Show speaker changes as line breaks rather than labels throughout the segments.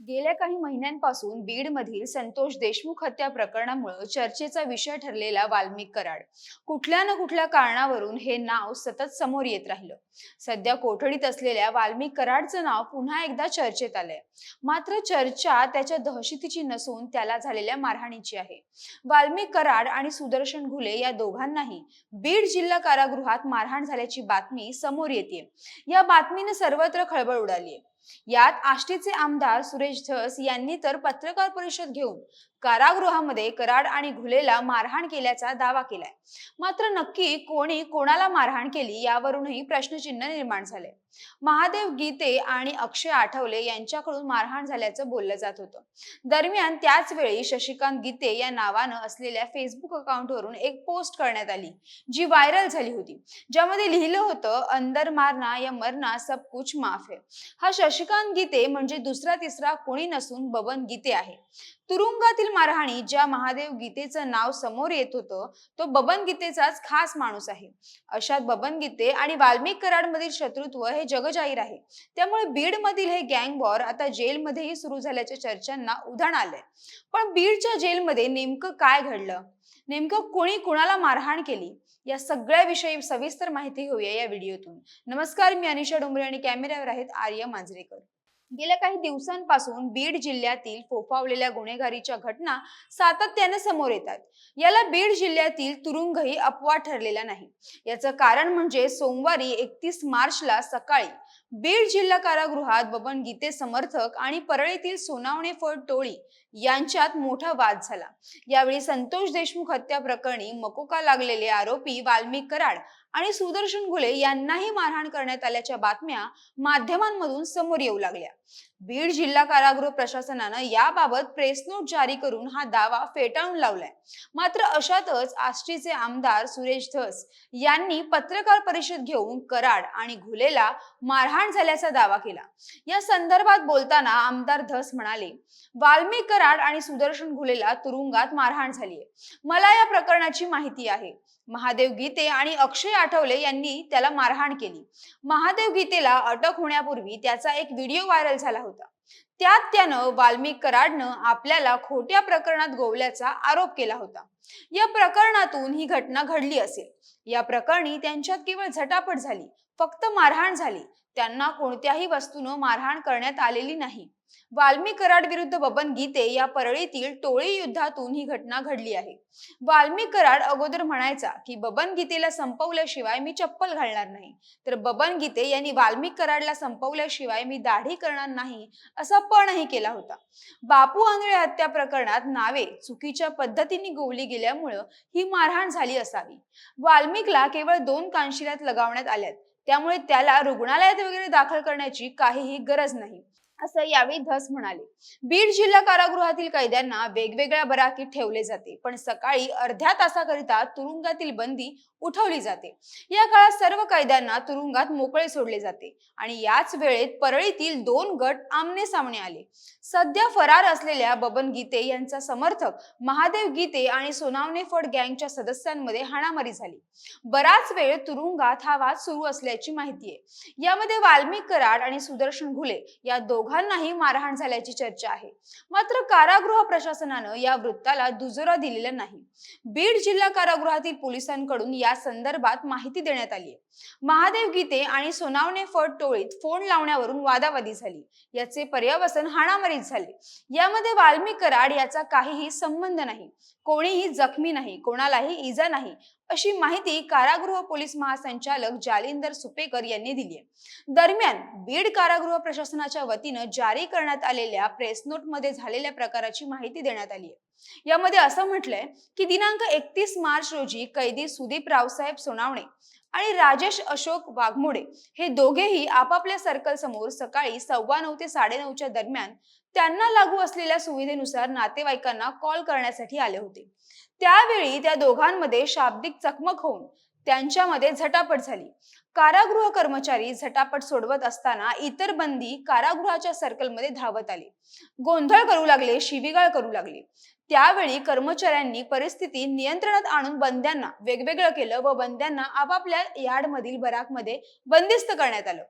गेल्या काही महिन्यांपासून बीडमधील संतोष देशमुख हत्या प्रकरणामुळे चर्चेचा विषय ठरलेला वाल्मिक कराड. कुठल्या ना कुठल्या कारणावरून हे नाव सतत समोर येत राहिलं. सध्या कोठडीत असलेल्या वाल्मिक कराडचं नाव पुन्हा एकदा चर्चेत आलंय. मात्र चर्चा त्याच्या दहशतीची नसून त्याला झालेल्या मारहाणीची आहे. वाल्मिक कराड आणि सुदर्शन घुले या दोघांनाही बीड जिल्हा कारागृहात मारहाण झाल्याची बातमी समोर येते या बातमीने सर्वत्र खळबळ उडाली यात आष्टीचे आमदार सुरेश धस यांनी तर पत्रकार परिषद घेऊन कारागृहामध्ये कराड आणि घुलेला मारहाण केल्याचा दावा केलाय. मात्र नक्की कोणी कोणाला मारहाण केली यावरूनही प्रश्नचिन्ह निर्माण झाले महादेव गीते आणि अक्षय आठवले यांच्याकडून मारहाण झाल्याचं बोललं जात होतं. दरम्यान त्याच वेळी शशिकांत गीते या नावानं असलेल्या फेसबुक अकाउंटवरून एक पोस्ट करण्यात आली जी व्हायरल झाली होती. ज्यामध्ये लिहिलं होतं अंदर मारना या मरना सब कुछ माफ है. हा शशिकांत गीते म्हणजे दुसरा तिसरा कोणी नसून बबन गीते आहे. तुरुंगातील मारहाणी ज्या महादेव गीतेचं नाव समोर येत होतं तो बबन गीतेचाच खास माणूस आहे. अशात बबन गीते आणि वाल्मिक कराडमधील शत्रुत्व हे जगजाहीर आहे. त्यामुळे बीड मधील हे गँग वॉर आता जेलमध्येही सुरू झाल्याच्या चर्चांना उधाण आलंय. पण बीडच्या जेलमध्ये नेमकं काय घडलं? नेमकं कोणी कुणाला मारहाण केली? या सगळ्या विषयी सविस्तर माहिती घेऊया या व्हिडिओतून. नमस्कार मी अनिशा डोंबरे आणि कॅमेऱ्यावर आहेत आर्य मांजरेकर. गेल्या काही दिवसांपासून बीड जिल्ह्यातील फोफावलेल्या गुन्हेगारीच्या घटना सातत्याने समोर येतात. याला बीड जिल्ह्यातील तुरुंगही अपवाद ठरलेला नाही. याचं कारण म्हणजे सोमवारी एकतीस मार्चला सकाळी बीड जिल्हा कारागृहात बबन गीते समर्थक आणि परळीतील सोनावणे फळ टोळी यांच्यात मोठा वाद झाला. यावेळी संतोष देशमुख हत्या प्रकरणी मकोका लागलेले आरोपी वाल्मिक कराड आणि सुदर्शन घुले यांनाही मारहाण करण्यात आल्याच्या बातम्या माध्यमांमधून समोर येऊ लागल्या. बीड जिल्हा कारागृह प्रशासनानं याबाबत प्रेस नोट जारी करून हा दावा फेटाळून लावलाय. मात्र अशातच आष्टीचे आमदार सुरेश धस यांनी पत्रकार परिषद घेऊन कराड आणि घुलेला मारहाण झाल्याचा दावा केला. या संदर्भात बोलताना आमदार धस म्हणाले वाल्मिक कराड आणि सुदर्शन घुलेला तुरुंगात मारहाण झालीय. मला या प्रकरणाची माहिती आहे. महादेव गीते आणि अक्षय आठवले यांनी त्याला मारहाण केली. महादेव गीतेला अटक होण्यापूर्वी त्याचा एक व्हिडिओ व्हायरल झाला होता. त्यात त्यानं वाल्मिक कराडनं आपल्याला खोट्या प्रकरणात गोवल्याचा आरोप केला होता. या प्रकरणातून ही घटना घडली असेल. या प्रकरणी त्यांच्यात केवळ झटापट झाली फक्त मारहाण झाली त्यांना कोणत्याही वस्तूनं मारहाण करण्यात आलेली नाही. वाल्मी कराड विरुद्ध बबन गीते या परळीतील टोळी युद्धातून ही घटना घडली आहे. वाल्मी कराड अगोदर म्हणायचा की बबन गीतेला संपवल्याशिवाय मी चप्पल घालणार नाही. तर बबन गीते यांनी वाल्मी कराडला संपवल्याशिवाय मी दाढी करणार नाही असा पणही केला होता. बापू आंधळे हत्या प्रकरणात नावे चुकीच्या पद्धतीने गोवली गेल्यामुळं ही मारहाण झाली असावी. वाल्मिकला केवळ दोन कानशिलात लगावण्यात आल्यात. त्यामुळे त्याला रुग्णालयात वगैरे दाखल करण्याची काहीही गरज नाही. असं यावेळी धस म्हणाले. बीड जिल्हा कारागृहातील कैद्यांना वेगवेगळ्या बराकीत ठेवले जाते पण सकाळी अर्ध्या तासाकरिता तुरुंगातील बंदी उठवली जाते. या काळात सर्व कैद्यांना तुरुंगात मोकळे सोडले जाते आणि याच वेळेत परळीतील दोन गट आमने सामने आले. सध्या फरार असलेल्या बबन गीते यांचा समर्थक महादेव गीते आणि सोनावणे फड गँगच्या सदस्यांमध्ये हाणामारी झाली. बराच वेळ तुरुंगात हा वाद सुरू असल्याची माहिती आहे. यामध्ये वाल्मिक कराड आणि सुदर्शन घुले या दोघांनाही मारहाण झाल्याची चर्चा आहे. मात्र कारागृह प्रशासनानं या वृत्ताला दुजोरा दिलेला नाही. बीड जिल्हा कारागृहातील पोलिसांकडून या संदर्भात माहिती देण्यात आली आहे. महादेव गीते आणि सोनावणे फट टोळीत फोन लावण्यावरून वादावादी झाली. याचे पर्यावसन हाणामारीत झाले. यामध्ये वाल्मी कराड याचा काहीही संबंध नाही. कोणीही जखमी नाही कोणालाही इजा नाही अशी माहिती कारागृह पोलीस महासंचालक जालिंदर सुपेकर यांनी दिली आहे. दरम्यान बीड कारागृह प्रशासनाच्या वतीनं जारी करण्यात आलेल्या प्रेस नोटमध्ये झालेल्या प्रकाराची माहिती देण्यात आली आहे यामध्ये असं म्हटलंय की दिनांक एकतीस मार्च रोजी कैदी सुदीप रावसाहेब सोनावणे आणि राजेश अशोक वाघमोडे हे दोघेही आपापल्या सर्कल समोर सकाळी सव्वा नऊ ते साडेनऊच्या दरम्यान त्यांना लागू असलेल्या सुविधेनुसार नातेवाईकांना कॉल करण्यासाठी आले होते. त्यावेळी त्या दोघांमध्ये शाब्दिक चकमक होऊन त्यांच्यामध्ये झटापट झाली. कारागृह कर्मचारी झटापट सोडवत असताना इतर बंदी कारागृहाच्या सर्कलमध्ये धावत आले. गोंधळ करू लागले शिवीगाळ करू लागले. त्यावेळी कर्मचाऱ्यांनी परिस्थिती नियंत्रणात आणून बंद्यांना वेगवेगळं केलं व बंद्यांना आपापल्या यार्डमधील बराकमध्ये बंदिस्त करण्यात आलं.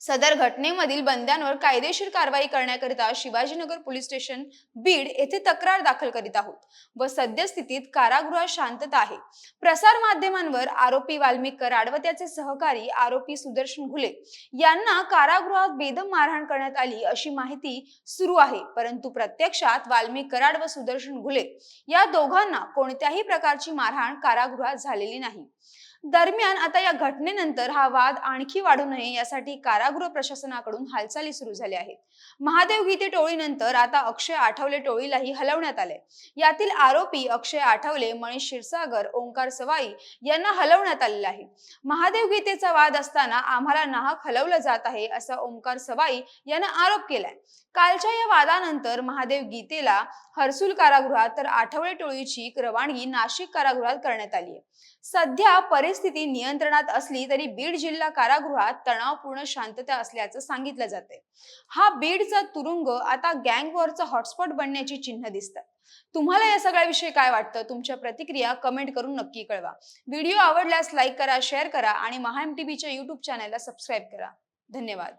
सदर घटनेमधील बंद्यांवर कायदेशीर कारवाई करण्याकरिता शिवाजीनगर पोलीस स्टेशन बीड येथे तक्रार दाखल करीत आहोत व सद्यस्थितीत कारागृहात शांतता आहे. प्रसार माध्यमांवर आरोपी वाल्मिक कराड व त्याचे सहकारी आरोपी सुदर्शन घुले यांना कारागृहात बेदम मारहाण करण्यात आली अशी माहिती सुरू आहे. परंतु प्रत्यक्षात वाल्मिक कराड व सुदर्शन घुले या दोघांना कोणत्याही प्रकारची मारहाण कारागृहात झालेली नाही. दरम्यान आता या घटनेनंतर हा वाद आणखी वाढू नये यासाठी कारागृह प्रशासनाकडून हालचाली सुरू झाल्या आहेत. महादेव गीते टोळीनंतर आता अक्षय आठवले टोळीलाही हलवण्यात आले. यातील आरोपी अक्षय आठवले मनीष क्षीरसागर ओंकार सवाई यांना हलवण्यात आलेलं आहे. महादेव गीतेचा वाद असताना आम्हाला नाहक हलवलं जात आहे असा ओंकार सवाई यांना आरोप केलाय. कालच्या या वादानंतर महादेव गीतेला हर्सुल कारागृहात तर आठवले टोळीची रवानगी नाशिक कारागृहात करण्यात आली आहे. सध्या परिस्थिती नियंत्रणात असली तरी बीड जिल्हा कारागृहात तणावपूर्ण शांतता असल्याचं सांगितलं जाते हा बीडचा तुरुंग आता गँग वॉरचा हॉटस्पॉट बनण्याची चिन्ह दिसतात तुम्हाला या सगळ्याविषयी काय वाटतं? तुमच्या प्रतिक्रिया कमेंट करून नक्की कळवा. व्हिडिओ आवडल्यास लाईक करा शेअर करा आणि महाएम टीव्हीच्या युट्यूब चॅनलला सबस्क्राईब करा. धन्यवाद.